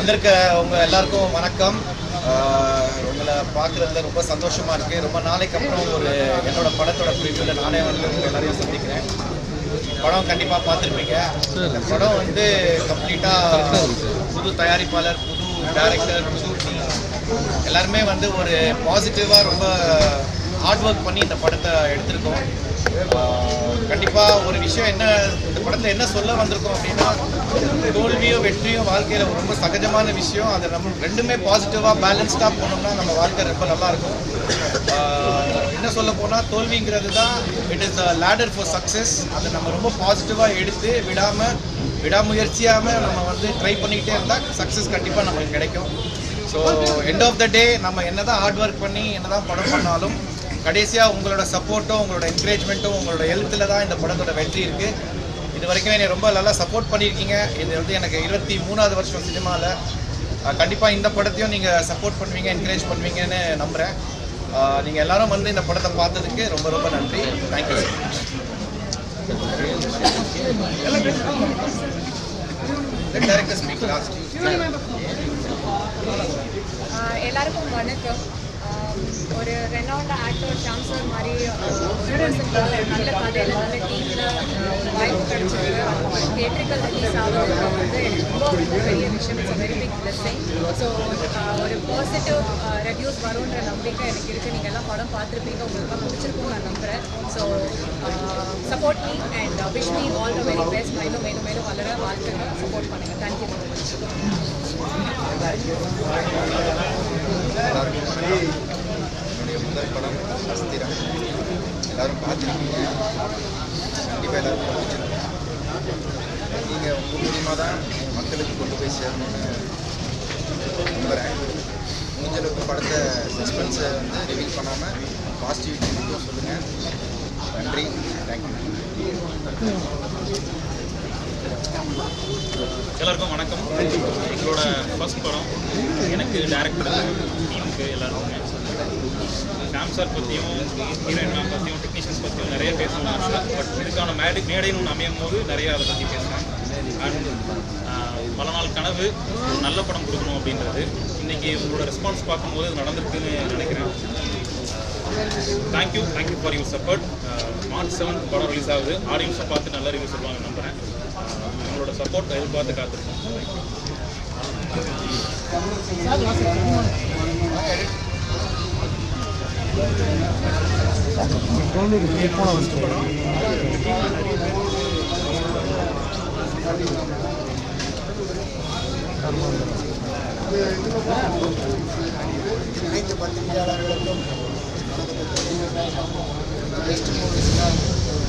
வந்திருக்க உங்க எல்லாருக்கும் வணக்கம். உங்களை பார்க்குறதுல ரொம்ப சந்தோஷமா இருக்கு. ரொம்ப நாளைக்கு அப்புறம் ஒரு என்னோட படத்தோட ப்ரிவியூவில் நானே வந்து உங்க எல்லாரையும் சந்திக்கிறேன். படம் கண்டிப்பாக பார்த்துருப்பீங்க. இந்த படம் வந்து கம்ப்ளீட்டாக புது தயாரிப்பாளர் புது டைரக்டர் புது டீம் எல்லாருமே வந்து ஒரு பாசிட்டிவாக ரொம்ப ஹார்ட் ஒர்க் பண்ணி இந்த படத்தை எடுத்திருக்கோம். கண்டிப்பாக ஒரு விஷயம் என்ன இந்த படத்தில் என்ன சொல்ல வந்திருக்கோம் அப்படின்னா தோல்வியோ வெற்றியோ வாழ்க்கையில் ரொம்ப சகஜமான விஷயம். அதை நம்ம ரெண்டுமே பாசிட்டிவாக பேலன்ஸ்டாக போனோம்னா நம்ம வாழ்க்கை ரொம்ப நல்லா இருக்கும். என்ன சொல்ல போனால் தோல்விங்கிறது தான் it is ladder for success அதை நம்ம ரொம்ப பாசிட்டிவாக எடுத்து விடாமல் விடாமுயற்சியாக நம்ம வந்து ட்ரை பண்ணிக்கிட்டே இருந்தால் சக்ஸஸ் கண்டிப்பாக நமக்கு கிடைக்கும். So end of the day நம்ம என்ன தான் ஹார்ட் ஒர்க் பண்ணி என்னதான் படம் பண்ணாலும் கடைசியாக உங்களோட சப்போர்ட்டும் உங்களோட என்கரேஜ்மெண்ட்டும் உங்களோட ஹெல்த்தில் தான் இந்த படத்தோட வெற்றி இருக்குது இது வரைக்கும் என்னை ரொம்ப நல்லா சப்போர்ட் பண்ணியிருக்கீங்க. இது வந்து எனக்கு இருபத்தி மூணாவது வருஷம் சினிமாவில் கண்டிப்பாக இந்த படத்தையும் நீங்கள் சப்போர்ட் பண்ணுவீங்க என்கரேஜ் பண்ணுவீங்கன்னு நம்புகிறேன் நீங்கள் எல்லாரும் வந்து இந்த படத்தை பார்த்ததுக்கு ரொம்ப ரொம்ப நன்றி. தேங்க்யூ டேரக்டர் ஸ்பீக் எல்லாருக்கும் வணக்கம். ஒரு ரெனால்ட் ஆக்டர் சாம்சர் மாதிரி ஒரு நல்ல கதையில் நல்ல டீமில் ஒரு வாய்ப்பு கிடைச்சது. தேட்டரிக்கல் ரிலீஸ் ஆகிறது வந்து எனக்கு ரொம்ப பெரிய விஷயம். It's very big blessing so ஒரு பாசிட்டிவ் ரெவ்யூஸ் வரும்ன்ற நம்பிக்கை எனக்கு இருக்குது நீங்கள் எல்லாம் படம் பார்த்துருப்பீங்க. உங்களுக்கு பிடிச்சிருக்கும் நான் நம்புகிறேன் so support me and wish me all the very best மேலும் மேலும் மேலும் வளர வாழ்த்துங்க சப்போர்ட் பண்ணுங்கள் தேங்க்யூ வெரி மச் முதல் படம் அஸ்திரம் எல்லாரும் பார்த்துருக்கீங்க. கண்டிப்பாக எல்லாருக்கும் பிடிச்சிருக்கோம் நீங்கள் உங்கள் மூலியமாக தான் மக்களுக்கு கொண்டு போய் சேரணும்னு நம்புகிறேன் முடிஞ்சளவுக்கு படத்தை சஸ்பென்ஸை வந்து ரிவீல் பண்ணாமல் பாசிட்டிவிட்டி ரிவ்யூ சொல்லுங்கள் நன்றி. தேங்க்யூ எல்லாருக்கும் வணக்கம். எங்களோட ஃபர்ஸ்ட் படம் எனக்கு டேரக்டர் டீமுக்கு எல்லாருக்குமே. ஷாம் சார் பற்றியும் ஹீரோயின் மேம் பற்றியும் டெக்னீஷியன்ஸ் பற்றியும் நிறைய பேசணும் ஆசை பட் இதுக்கான மேடை மேடைன்னு ஒன்று அமையும் போது நிறைய அதை பற்றி பேசுகிறேன் அண்ட் பல நாள் கனவு ஒரு நல்ல படம் கொடுக்கணும் அப்படின்றது. இன்றைக்கி உங்களோட ரெஸ்பான்ஸ் பார்க்கும்போது இது நடந்திருக்குன்னு நினைக்கிறேன். Thank you thank you for your support March seventh படம் ரிலீஸ் ஆகுது. ஆடியன்ஸை பார்த்து நல்ல ரிவ்யூ சொல்லுவாங்க நம்புகிறேன் உங்களோட சப்போர்ட் எதிர்பார்த்து காத்திருக்கோம். அனைத்து பத்திரிகையாளர்களுக்கும்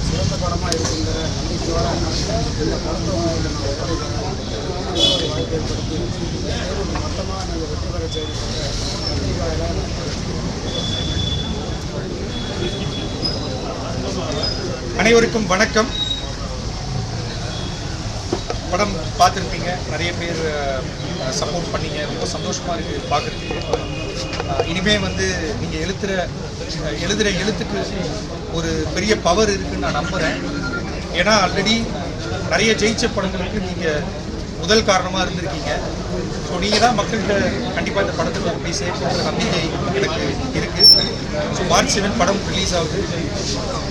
சிறந்த படமாக இருக்கின்ற நம்பிக்கையோட இந்த படத்தை உங்களுக்கு ஒப்படைக்கிறேன் வாய்ப்பு ஏற்படுத்தி மொத்தமாக நாங்கள் வெற்றி பெற செய்திருக்கிற பத்திரிகையாளர் அனைவருக்கும் வணக்கம். படம் பார்த்துருப்பீங்க. நிறைய பேர் சப்போர்ட் பண்ணீங்க. ரொம்ப சந்தோஷமாக இருக்குது பார்க்குறதுக்கு. இனிமே வந்து நீங்கள் எழுத்துற எழுதுகிற எழுத்துக்கு ஒரு பெரிய பவர் இருக்குன்னு நான் நம்புகிறேன் ஏன்னா ஆல்ரெடி நிறைய ஜெயிச்ச படங்களுக்கு நீங்கள் முதல் காரணமாக இருந்திருக்கீங்க. ஸோ நீங்கள் தான் மக்கள்கிட்ட கண்டிப்பாக இந்த படத்தை கொண்டு போய் சேர்க்கணுன்ற நம்பிக்கை எனக்கு இருக்குது ஸோ மார்ச் செவன் படம் ரிலீஸ் ஆகுது.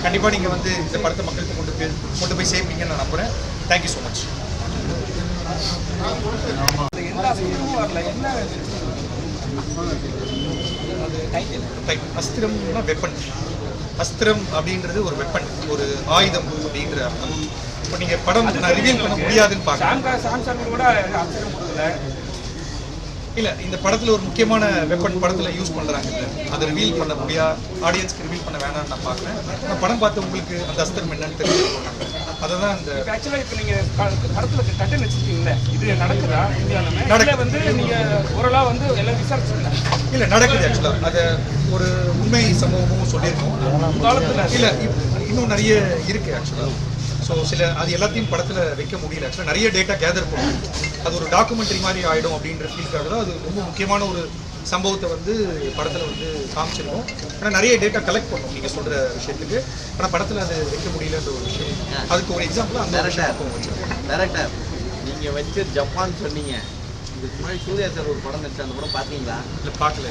கண்டிப்பாக நீங்கள் வந்து இந்த படத்தை மக்களுக்கு கொண்டு போய் கொண்டு போய் சேர்ப்பீங்கன்னு நான் நம்புகிறேன் தேங்க்யூ ஸோ மச் அஸ்திரம்னா வெப்பன் அஸ்திரம் அப்படின்றது ஒரு வெப்பன் ஒரு ஆயுதம் அப்படின்ற அர்த்தம். இப்போ நீங்கள் படம் நான் ரிவீல் பண்ண முடியாதுன்னு பார்க்குறேன் இல்ல இந்த படத்துல ஒரு முக்கியமான வெப்பன் படத்துல யூஸ் பண்றாங்க இல்ல அதை ரிவீல் பண்ண முடியா? ஆடியன்ஸ்க்கு ரிவீல் பண்ண வேணாம்னு நான் பார்க்குறேன் நான் படம் பார்த்து உங்களுக்கு அந்த அஸ்திரம் என்னன்னு தெரிஞ்சுக்கணும் அதை தான் இந்த ஆக்சுவலாக இப்போ நீங்கள் படத்தில் கட்டன் வச்சிருக்கீங்களே இது நடக்குதா? நடக்குது. வந்து நீங்கள் ஓரளவு வந்து எல்லாம் விசாரிச்சிங்களா இல்ல நடக்குது ஆக்சுவலா அதை ஒரு உண்மை சம்பவமும் சொல்லியிருக்கோம். காலத்தில். இல்ல இன்னும் நிறைய இருக்கு ஆக்சுவலா ஸோ சில அது எல்லாத்தையும் படத்துல வைக்க முடியல. ஆக்சுவலாக நிறைய டேட்டா கேதர் பண்ணும். அது ஒரு டாக்குமெண்ட்ரி மாதிரி ஆயிடும் அப்படின்ற ஃபீல்க்காக தான் அது ரொம்ப முக்கியமான ஒரு சம்பவத்தை வந்து படத்துல வந்து காமிச்சிருக்கோம். ஆனால் நிறைய டேட்டா கலெக்ட் பண்ணும். நீங்க சொல்ற விஷயத்துக்கு. ஆனா படத்துல அது வைக்க முடியலன்ற ஒரு விஷயம். அதுக்கு ஒரு எக்ஸாம்பிள் அந்த டேரக்டர் நீங்கள் வச்சு ஜப்பான் சொன்னீங்க. இதுக்கு முன்னாடி சூர்யா சார் ஒரு படம் நடிச்சு அந்த படம் பார்த்தீங்களா இல்லை பார்க்கல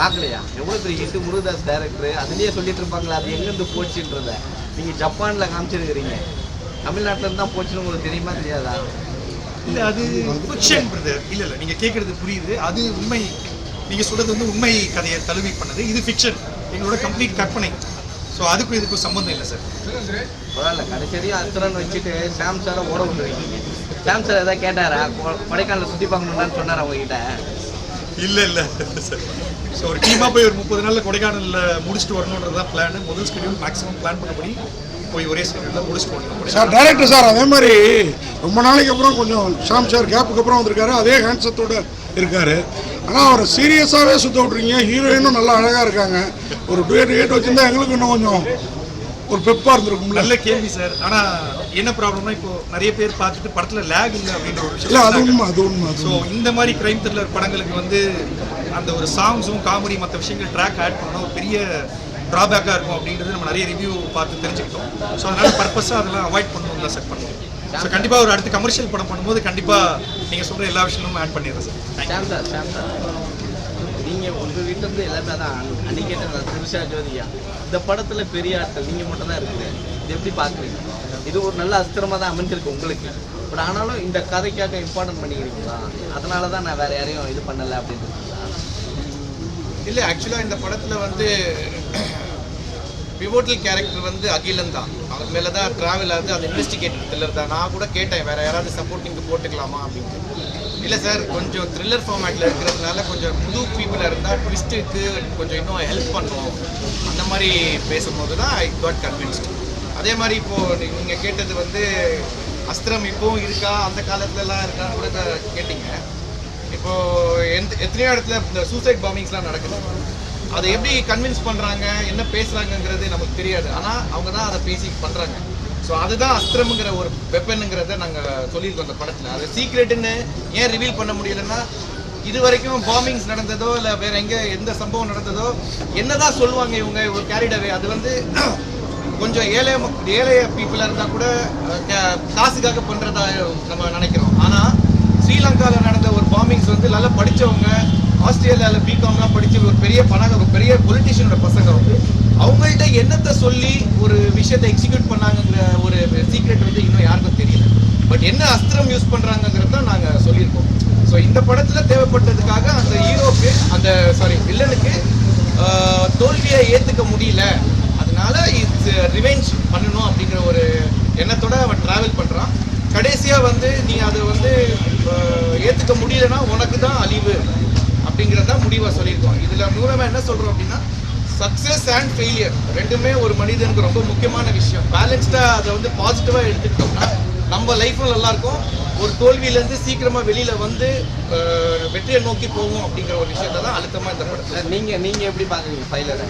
பார்க்கலையா எவ்வளோ பெரிய ஹிட் முருகதாஸ் டைரக்டர் அதுலேயே சொல்லிட்டு இருப்பாங்களா அது எங்கேருந்து போச்சுன்றத. நீங்கள் ஜப்பானில் காமிச்சிருக்கிறீங்க. தமிழ்நாட்டில் இருந்து தான் போச்சுன்னு உங்களுக்கு தெரியுமா தெரியாதா? இல்ல அது ஃபிக்ஷன் பிரதர் இல்ல இல்ல நீங்க கேக்குறது புரியுது. அது உண்மை நீங்க சொல்றது வந்து உண்மை கதையை தழுவி பண்ணது. இது ஃபிக்ஷன் எங்களோட கம்ப்ளீட் கற்பனை. ஸோ அதுக்கும் இதுக்கும் சம்மந்தம் இல்லை சார் பரவாயில்ல கடைசியும் அசுரன் வச்சுட்டு சாம் சாரை ஓட விட்டுருக்கீங்க சாம் சார் ஏதாவது கேட்டாரா? கொ- கொடைக்கானலை சுற்றி பார்க்கணும்னு சொன்னார் அவங்ககிட்ட இல்ல இல்ல சார் ஸோ ஒரு டீமா போய் ஒரு முப்பது நாள்ல கொடைக்கானல்ல முடிச்சுட்டு வரணுன்றது தான் பிளான் முதல் ஸ்கெடியூல் மேக்ஸிமம் பிளான் பண்ணபடி போய் ஒரே ஸ்கெடியூல்ல முடிச்சுட்டு சார் டைரக்டர் சார் அதே மாதிரி ரொம்ப நாளைக்கு அப்புறம் கொஞ்சம் ஷாம் சார் கேப்புக்கு அப்புறம் வந்திருக்காரு. அதே ஹேண்ட்ஸத்தோட இருக்காரு. ஆனால் அவர் சீரியஸாகவே சுத்த விட்றீங்க ஹீரோயினும் நல்லா அழகாக இருக்காங்க. ஒரு டூயட் ஏட் வச்சிருந்தா எங்களுக்கு இன்னும் கொஞ்சம் ஒரு பெப்பாக இருந்திருக்கும்ல. நல்ல கேள்வி சார். ஆனா என்ன ப்ராப்ளம்னா இப்போ நிறைய பேர் பார்த்துட்டு படத்துல லேக் இல்லை அப்படின்ற ஒரு இல்லை அது விஷயம் உண்மை அது உண்மை ஸோ. இந்த மாதிரி கிரைம் த்ரில்லர் படங்களுக்கு வந்து அந்த ஒரு சாங்ஸும் காமெடி மற்ற விஷயங்கள் ட்ராக் ஆட் பண்ணணும். ஒரு பெரிய ட்ராபேக்காக இருக்கும் அப்படின்றது நம்ம நிறைய ரிவ்யூ பார்த்து தெரிஞ்சுக்கிட்டோம். ஸோ அதனால பர்பஸாக அதெல்லாம் அவாய்ட் பண்ணணும் தான் செட் பண்ணுவோம். ஸோ கண்டிப்பாக ஒரு அடுத்த கமர்ஷியல் படம் பண்ணும்போது கண்டிப்பாக நீங்கள் சொல்கிற எல்லா விஷயமும் ஆட் பண்ணிடுறேன் சார். சார் நீங்கள் உங்கள் வீட்டிலேருந்து எல்லாமே தான். அன்னிக்கேட்ட திருஷா ஜோதியா இந்த படத்தில் பெரிய ஆட்கள் நீங்கள் மட்டும் தான் இருக்குது இது எப்படி பார்க்குறீங்க? இது ஒரு நல்ல அஸ்திரமாக தான் அமைஞ்சிருக்கு உங்களுக்கு. பட் ஆனாலும் இந்த கதைக்காக இம்பார்ட்டன்ட் பண்ணிக்கிறீங்களா? அதனால தான் நான் வேறு யாரையும் இது பண்ணலை அப்படின்னு இல்லை ஆக்சுவலாக இந்த படத்தில் வந்து பிவோட்டல் கேரக்டர் வந்து அகிலன் தான். அவர் மேலே தான் ட்ராவல் ஆகுது அந்த இன்வெஸ்டிகேட்டர் த்ரில்லர் தான். நான் கூட கேட்டேன் வேறு யாராவது சப்போர்ட்டிங்க்கு போட்டுக்கலாமா அப்படின்ட்டு. இல்லை சார் கொஞ்சம் த்ரில்லர் ஃபார்மேட்டில் இருக்கிறதுனால கொஞ்சம் புது பீப்புளாக இருந்தால் ட்விஸ்ட்டுக்கு கொஞ்சம் இன்னும் ஹெல்ப் பண்ணுவோம். அந்த மாதிரி பேசும்போது தான் ஐ காட் கன்வின்ஸ்ட் அதே மாதிரி இப்போது நீங்கள் கேட்டது வந்து அஸ்திரம் இப்போவும் இருக்கா? அந்த காலத்துலலாம் இருக்கான்னு கூட கேட்டீங்க. இப்போ எந்த எத்தனையோ இடத்துல இந்த சூசைட் பாம்பிங்ஸ்லாம் நடக்குது. அதை எப்படி கன்வின்ஸ் பண்ணுறாங்க என்ன பேசுகிறாங்கங்கிறது நமக்கு தெரியாது. ஆனால் அவங்க தான் அதை பேசி பண்ணுறாங்க ஸோ அதுதான் அஸ்திரம்ங்கிற ஒரு வெப்பனுங்கிறத நாங்கள் சொல்லியிருக்கோம் அந்த படத்தில். அது சீக்ரெட்டுன்னு ஏன் ரிவீல் பண்ண முடியலன்னா இது வரைக்கும் பாம்பிங்ஸ் நடந்ததோ இல்லை வேற எங்கே எந்த சம்பவம் நடந்ததோ என்னதான் சொல்லுவாங்க இவங்க ஒரு கேரிடவே அது வந்து கொஞ்சம் ஏழை ஏழைய ஏழை பீப்புளாக இருந்தால் கூட காசுக்காக பண்ணுறதா நம்ம நினைக்கிறோம். ஆனால் ஸ்ரீலங்காவில் நடந்த ஒரு பாம்பிங்ஸ் வந்து நல்லா படித்தவங்க ஆஸ்திரேலியாவில் பிகாம்லாம் படித்து ஒரு பெரிய பணம் ஒரு பெரிய பொலிட்டிஷியனோட பசங்க வந்து அவங்கள்ட்ட என்னத்தை சொல்லி ஒரு விஷயத்தை எக்ஸிக்யூட் பண்ணாங்கங்கிற ஒரு சீக்ரெட் வந்து இன்னும் யாருக்கும் தெரியல. பட் என்ன அஸ்திரம் யூஸ் பண்ணுறாங்கங்கிறது தான் நாங்கள் சொல்லியிருக்கோம். ஸோ இந்த படத்தில் தேவைப்பட்டதுக்காக அந்த ஹீரோக்கு அந்த சாரி வில்லனுக்கு தோல்வியை ஏற்றுக்க முடியல. அதனால இட்ஸ் ரிவெஞ்ச் uh, பண்ணணும் அப்படிங்கிற ஒரு எண்ணத்தோட அவன் ட்ராவல் பண்ணுறான் கடைசியாக வந்து நீ அதை வந்து ஏற்றுக்க முடியலன்னா உனக்கு தான் அழிவு அப்படிங்கிறத தான் முடிவாக சொல்லியிருக்கோம் இதில் மூலமாக என்ன சொல்கிறோம் அப்படின்னா சக்ஸஸ் அண்ட் ஃபெயிலியர் ரெண்டுமே ஒரு மனிதனுக்கு ரொம்ப முக்கியமான விஷயம். பேலன்ஸ்டாக அதை வந்து பாசிட்டிவாக எடுத்துக்கிட்டோம்னா நம்ம லைஃப்பும் நல்லாயிருக்கும் ஒரு தோல்வியிலேருந்து சீக்கிரமாக வெளியில் வந்து வெற்றியை நோக்கி போவோம் அப்படிங்கிற ஒரு விஷயத்தை தான் அழுத்தமாக இந்த படத்தில் நீங்கள் நீங்கள் எப்படி பார்க்குறீங்க ஃபைலரை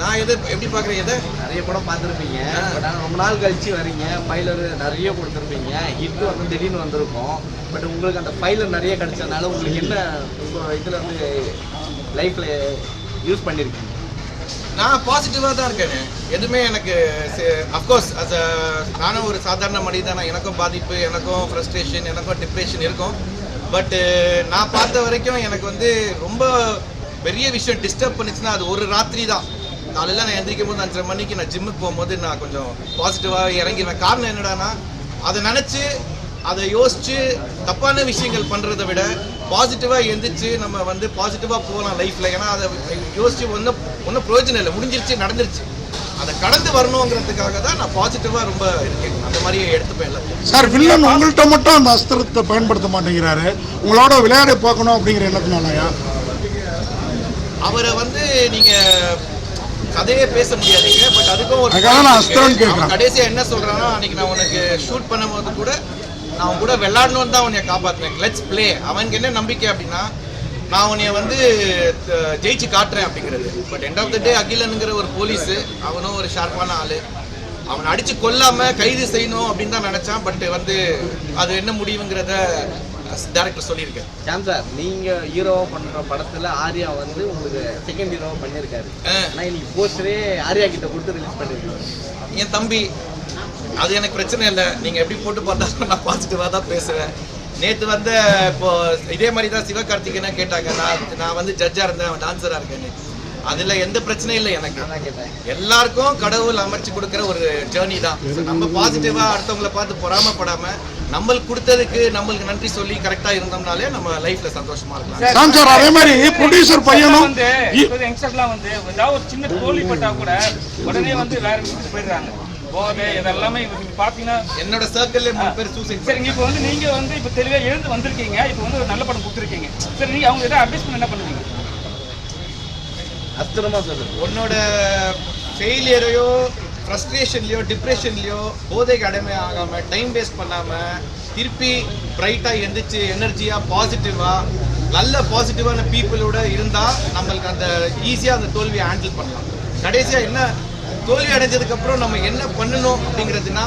நான் எதை எப்படி பார்க்குறேன் எதை நிறைய படம் பார்த்துருப்பீங்க. பட் ஆனால் ரொம்ப நாள் கழிச்சு வரீங்க. ஃபைலர் நிறைய கொடுத்துருப்பீங்க. ஹிட் வந்து திடீர்னு வந்திருக்கும். பட் உங்களுக்கு அந்த ஃபைலர் நிறைய கிடைச்சதுனால உங்களுக்கு என்ன உங்கள் இதில் வந்து லைஃப்பில் யூஸ் பண்ணியிருக்கீங்க நான் பாசிட்டிவாக தான் இருக்கேன். எதுவுமே எனக்கு அஃப்கோர்ஸ் அஸ் நானும் ஒரு சாதாரண மனிதன். தான் எனக்கும் பாதிப்பு எனக்கும் ஃப்ரஸ்ட்ரேஷன் எனக்கும் டிப்ரெஷன் இருக்கும். பட்டு நான் பார்த்த வரைக்கும் எனக்கு வந்து ரொம்ப பெரிய விஷயம் டிஸ்டர்ப் பண்ணுச்சுன்னா அது ஒரு ராத்திரி தான். காலையில் நான் எந்திரிக்கும் போது அஞ்சரை மணிக்கு நான் ஜிம்முக்கு போகும்போது நான் கொஞ்சம் பாசிட்டிவாக இறங்கிடுவேன் காரணம் என்னடான்னா அதை நினச்சி அதை யோசிச்சு தப்பான விஷயங்கள் பண்ணுறதை விட பாசிட்டிவாக எந்திரிச்சு நம்ம வந்து பாசிட்டிவாக போகலாம் லைஃப்பில் ஏன்னா அதை யோசிச்சு ஒன்றும் ஒன்றும் பிரயோஜனம் இல்லை. முடிஞ்சிருச்சு நடந்துருச்சு. அதை கடந்து வரணுங்கிறதுக்காக தான் நான் பாசிட்டிவாக ரொம்ப இருக்கேன். அந்த மாதிரி எடுத்துப்பேன் எல்லாத்தையும். சார் வில்லன் உங்கள்கிட்ட மட்டும் அந்த அஸ்திரத்தை பயன்படுத்த மாட்டேங்கிறாரு. உங்களோட விளையாட பார்க்கணும் அப்படிங்கிற எண்ணத்தினாலயா? அவரை வந்து நீங்க கதையே பேச முடியாதுங்க பட் அதுக்கும் ஒரு. அவன். கடைசியா என்ன சொல்றான்னா அன்னைக்கு நான் உனக்கு ஷூட் பண்ணும்போது கூட நான் உன் கூட விளையாடணும்னு தான் உன்னை காப்பாத்துனேன் லெட்ஸ் ப்ளே அவனுக்கு என்ன நம்பிக்கை அப்படின்னா நான் உன்னைய வந்து ஜெயிச்சு காட்டுறேன் அப்படிங்கிறது. But end of the day அகிலனுங்கிற ஒரு போலீஸ் அவனும் ஒரு ஷார்ப்பான ஆளு. அவனை அடிச்சு கொல்லாம கைது செய்யணும் அப்படின்னு தான் நினைச்சான். பட் வந்து அது என்ன முடிவுங்கிறத டேரக்டர் சொல்லியிருக்கேன் சாம் சார் நீங்கள் ஹீரோவாக பண்ணுற படத்தில் ஆர்யா வந்து உங்களுக்கு செகண்ட் ஹீரோவாக பண்ணியிருக்காரு. ஆனால் இன்னைக்கு போஸ்டரே ஆர்யா கிட்ட கொடுத்து ரிலீஸ் பண்ணியிருக்காரு என் தம்பி அது எனக்கு பிரச்சனை இல்லை. நீங்கள் எப்படி போட்டு பார்த்தாலும் நான் பாசிட்டிவாக தான் பேசுவேன். நேத்து வந்த இப்போ இதே மாதிரி தான் சிவகார்த்திகேயனை கேட்டாங்க. நான் நான் வந்து ஜட்ஜா இருந்தேன் டான்சரா இருக்கேன்னு. அதுல எந்த பிரச்சனையும் இல்லை எனக்கு. எல்லாருக்கும் கடவுள் அமைச்சு கொடுக்கிற ஒரு ஜேர்னி தான். நம்ம பாசிட்டிவா அடுத்தவங்கள பார்த்து பொறாமப்படாம நம்மளுக்கு கொடுத்ததுக்கு நம்மளுக்கு நன்றி சொல்லி கரெக்டா இருந்தோம்னாலே நம்ம லைஃப்ல சந்தோஷமா இருக்கலாம். சார் அதே மாதிரி ப்ரொடியூசர் பையனும் வந்து யங்ஸ்டர்லாம் வந்து ஏதாவது ஒரு சின்ன தோல்விப்பட்டா கூட உடனே வந்து வேற விஷயத்துக்கு போயிடுறாங்க. போதை இதெல்லாமே இவங்க பார்த்தீங்கன்னா என்னோட சர்க்கிள்ல மூணு பேர் சூசைட் சரிங்க இப்போ வந்து நீங்க வந்து இப்போ தெளிவா எழுந்து வந்திருக்கீங்க. இப்போ வந்து ஒரு நல்ல படம் கொடுத்துருக்கீங்க. சரி நீங்க அவங்க ஏதாவது அட்வைஸ் பண்ண என்ன பண்ணுவீங்க? அஸ்திரமா சொல்லுங்க உன்னோட ஃபெயிலியரையோ ஃப்ரஸ்ட்ரேஷன்லையோ டிப்ரெஷன்லையோ போதைக்கு அடைமை ஆகாமல் டைம் வேஸ்ட் பண்ணாமல் திருப்பி பிரைட்டாக எழுந்திரிச்சு எனர்ஜியாக பாசிட்டிவாக நல்ல பாசிட்டிவான பீப்புளோட இருந்தால் நம்மளுக்கு அந்த ஈஸியாக அந்த தோல்வியை ஹேண்டில் பண்ணலாம். கடைசியாக என்ன தோல்வி அடைஞ்சதுக்கப்புறம் நம்ம என்ன பண்ணணும் அப்படிங்கிறதுனா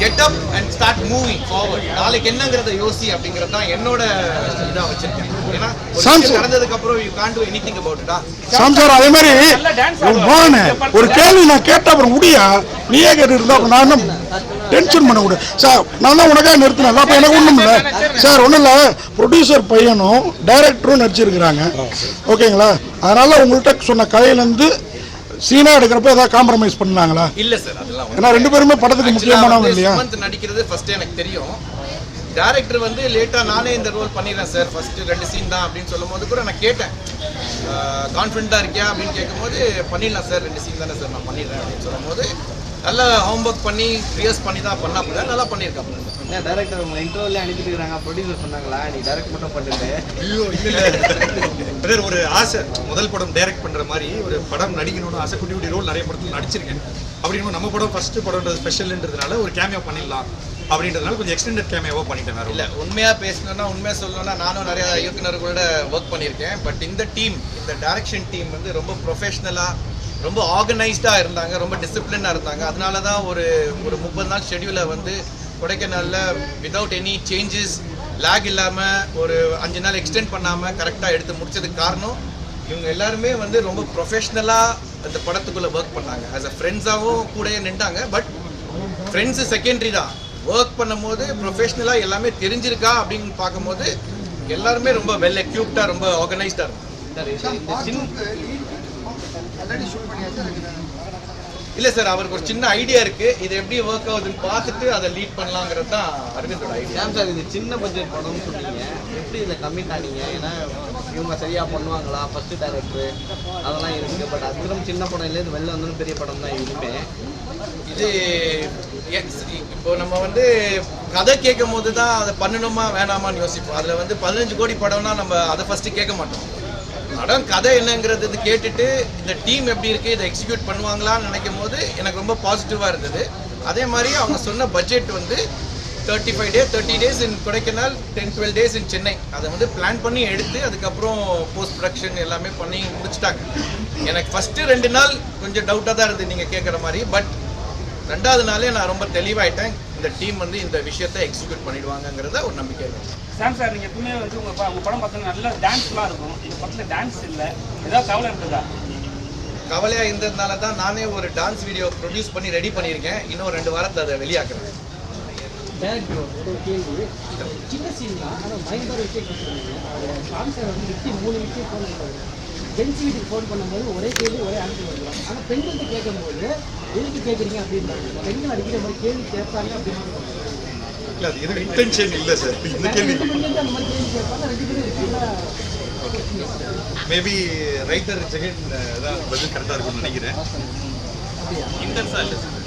get up and start moving forward நாளைக்கு என்னங்கிறத யோசி அப்படிங்கிறது தான் என்னோட இதாக வச்சிருக்கேன். ஏன்னா. நடந்ததுக்கு அப்புறம் you can't do anything about இட்டா சாம் சார் அதே மாதிரி ஒரு கேள்வி நான் கேட்ட அப்புறம் முடியா? நீயே கேட்டு இருந்தா நான் டென்ஷன் பண்ண கூட சார் நான் தான் உனக்காக நிறுத்தினேன். அப்ப எனக்கு ஒண்ணும் இல்ல. சார் ஒண்ணும் இல்ல. ப்ரொடியூசர் பையனும் டைரக்டரும் நடிச்சிருக்கிறாங்க. ஓகேங்களா? அதனால உங்கள்கிட்ட சொன்ன கதையில இருந்து சீனா எடுக்கிறப்ப ஏதாவது காம்ப்ரமைஸ் பண்ணாங்களா இல்ல சார் அதெல்லாம் ஏன்னா ரெண்டு பேருமே படத்துக்கு முக்கியமானவங்க இல்லையா? சுமந்த் நடிக்கிறது ஃபர்ஸ்ட் எனக்கு தெரியும். டேரக்டர் வந்து லேட்டா நானே இந்த ரோல் பண்ணிடுறேன் சார் ஃபர்ஸ்ட் ரெண்டு சீன் தான் அப்படின்னு சொல்லும் போது கூட நான் கேட்டேன். கான்ஃபிடண்டா இருக்கியா அப்படின்னு கேட்கும்போது பண்ணிடலாம் சார் ரெண்டு சீன் தானே சார் நான் பண்ணிடுறேன். அப்படின்னு சொல்லும்போது நல்லா ஹோம்ஒர்க் பண்ணி ரியர்ஸ் பண்ணி தான் பண்ணாப்புல நல்லா பண்ணியிருக்காப்புல என்ன டேரக்டர் உங்க இன்டர்வியூல அனுப்பிட்டு இருக்காங்க ப்ரொடியூசர் சொன்னாங்களா? நீ டைரக்ட் மட்டும் பண்ணிட்டு ஐயோ இல்ல ஒரு ஆசை. முதல் படம் டைரக்ட் பண்ற மாதிரி ஒரு படம் நடிக்கணும்னு ஆசை. குட்டி குட்டி ரோல் நிறைய படத்துல நடிச்சிருக்கேன். அப்படின்னு நம்ம படம் ஃபர்ஸ்ட் படம்ன்றது ஸ்பெஷல்ன்றதுனால ஒரு கேமியோ பண்ணிடலாம். அப்படின்றதுனால கொஞ்சம் எக்ஸ்டெண்டட் கேமியோவா பண்ணிட்டேன் வேற இல்ல இல்ல உண்மையா பேசணும்னா உண்மையா சொல்லணும்னா நானும் நிறைய இயக்குனர்களோட ஒர்க் பண்ணியிருக்கேன். பட் இந்த டீம் இந்த டைரக்ஷன் டீம் வந்து ரொம்ப ப்ரொஃபஷனலா ரொம்ப ஆர்கனைஸ்டா இருந்தாங்க. ரொம்ப டிசிப்ளினா இருந்தாங்க. அதனால தான் ஒரு ஒரு முப்பது நாள் ஷெட்யூலை வந்து கொடைக்கானல்ல வித்தவுட் எனி சேஞ்சஸ் லேக் இல்லாம ஒரு அஞ்சு நாள் எக்ஸ்டெண்ட் பண்ணாம கரெக்டா எடுத்து முடிச்சதுக்கு காரணம் இவங்க எல்லாருமே வந்து ரொம்ப ப்ரொஃபஷ்னலா அந்த படத்துக்குள்ள ஒர்க் பண்ணாங்க. ஆஸ் அ ஃப்ரெண்ட்ஸாகவும் கூடயே நின்றாங்க. பட் ஃப்ரெண்ட்ஸு செகண்டரி தான். ஒர்க் பண்ணும்போது ப்ரொஃபஷ்னலாக எல்லாமே தெரிஞ்சிருக்கா அப்படின்னு பார்க்கும்போது எல்லாருமே ரொம்ப வெல் எக்யூப்டாக ரொம்ப ஆர்கனைஸ்டாக இருக்கும் இல்லை சார் அவருக்கு ஒரு சின்ன ஐடியா இருக்கு. இது எப்படி ஒர்க் ஆகுதுன்னு பார்த்துட்டு அதை லீட் பண்ணலாங்கிறது தான் அரவிந்தோட ஐடியா சார் இது சின்ன பட்ஜெட் படம்னு சொன்னீங்க. எப்படி இதில் கம்மிட் ஆனீங்க ஏன்னா இவங்க சரியா பண்ணுவாங்களா? ஃபர்ஸ்ட் டேரக்டர் அதெல்லாம் இருக்கு. பட் அத்திரம் சின்ன படம் இல்லை இது வெளில வந்தாலும் பெரிய படம் தான் இதுவுமே இது இப்போ நம்ம வந்து கதை கேட்கும் போது தான் அதை பண்ணணுமா வேணாமான்னு யோசிப்போம். அதில் வந்து பதினஞ்சு கோடி படம்னா நம்ம அதை ஃபஸ்ட்டு கேட்க மாட்டோம். படம் கதை என்னங்கிறது கேட்டுட்டு இந்த டீம் எப்படி இருக்கு இதை எக்ஸிக்யூட் பண்ணுவாங்களான்னு நினைக்கும் போது எனக்கு ரொம்ப பாசிட்டிவாக இருந்தது. அதே மாதிரி அவங்க சொன்ன பட்ஜெட் வந்து thirty five day thirty days in Kodaikanal ten twelve days in Chennai. அதை வந்து பிளான் பண்ணி எடுத்து அதுக்கப்புறம் போஸ்ட் ப்ரொடக்ஷன் எல்லாமே பண்ணி முடிச்சிட்டாங்க. எனக்கு ஃபஸ்ட்டு ரெண்டு நாள் கொஞ்சம் டவுட்டாக தான் இருந்தது நீங்கள் கேட்குற மாதிரி. பட் ரெண்டாவது நாளே நான் ரொம்ப தெளிவாயிட்டேன். இந்த டீம் வந்து இந்த விஷயத்தை எக்ஸிக்யூட் பண்ணிடுவாங்கங்கிறத ஒரு நம்பிக்கை இருக்கு. சாம் சார் நீங்க எப்பவுமே வந்து உங்க ப- உங்க படம் பார்த்தீங்கன்னா நல்ல டான்ஸ்லாம் இருக்கும். இந்த படத்துல டான்ஸ் இல்ல. ஏதாவது கவலை இருந்ததா கவலையாக இருந்ததுனால தான் நானே ஒரு டான்ஸ் வீடியோ ப்ரொடியூஸ் பண்ணி ரெடி பண்ணியிருக்கேன். இன்னும் ரெண்டு வாரத்தை அதை வெளியாக்குறேன். சின்ன சீன் தான் ஆனால் பயங்கர விஷயம் கொடுத்துருந்தீங்க அது சாம்சர் வந்து மூணு விஷயம் ஃபோன் பண்ணுவாங்க ஜென்ஸ் வீட்டுக்கு ஃபோன் பண்ணும்போது ஒரே கேள்வி ஒரே ஆன்சர் வரலாம் ஆனால் பெண்கள்கிட்ட கேட்கும்போது எதுக்கு கேட்குறீங்க அப்படின்றாங்க. பெண்கள் அடிக்கிற மாதிரி கேள்வி கேட்பாங்க அப்படின்னு இல்ல அது எதுவும் இன்டென்ஷன் இல்ல சார் இந்த கேள்வி மேபி ரைட்டர் ஜெகன் தான் பதில் கரெக்டாக இருக்கும்னு நினைக்கிறேன். இன்டென்ஸாக இல்லை சார்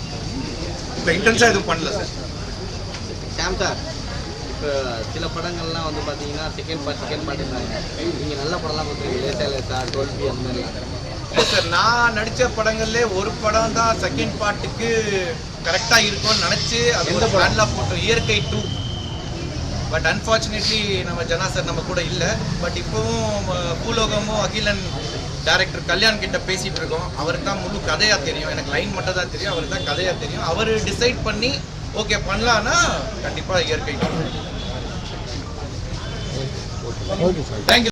இப்போ இன்டென்ஸாக எதுவும் பண்ணல சார் சாம் சார் இப்போ சில படங்கள்லாம் வந்து பார்த்தீங்கன்னா செகண்ட் பார்ட் செகண்ட் பார்ட்டுனாங்க நீங்கள் நல்ல படம்லாம் கொடுத்துருக்கீங்க லேசா லேசா டுவெல்பி அந்த மாதிரிலாம். இல்லை சார் நான் நடித்த படங்கள்லே ஒரு படம் தான் செகண்ட் பார்ட்டுக்கு கரெக்டாக இருக்கும்னு நினச்சி அது ஒரு பிளான்லாம் போட்டோம் இயற்கை டூ பட் அன்ஃபார்ச்சுனேட்லி நம்ம ஜனா சார் நம்ம கூட இல்லை. பட் இப்போவும் பூலோகமும் அகிலன் டைரக்டர் கல்யாண் கிட்ட பேசிட்டு இருக்கோம். அவருக்கு தான் முழு கதையாக தெரியும். எனக்கு லைன் மட்டும் தான் தெரியும். அவருக்கு தான் கதையாக தெரியும். அவர் டிசைட் பண்ணி ஓகே பண்ணலான்னா கண்டிப்பாக இயற்கை டூ தேங்க்யூ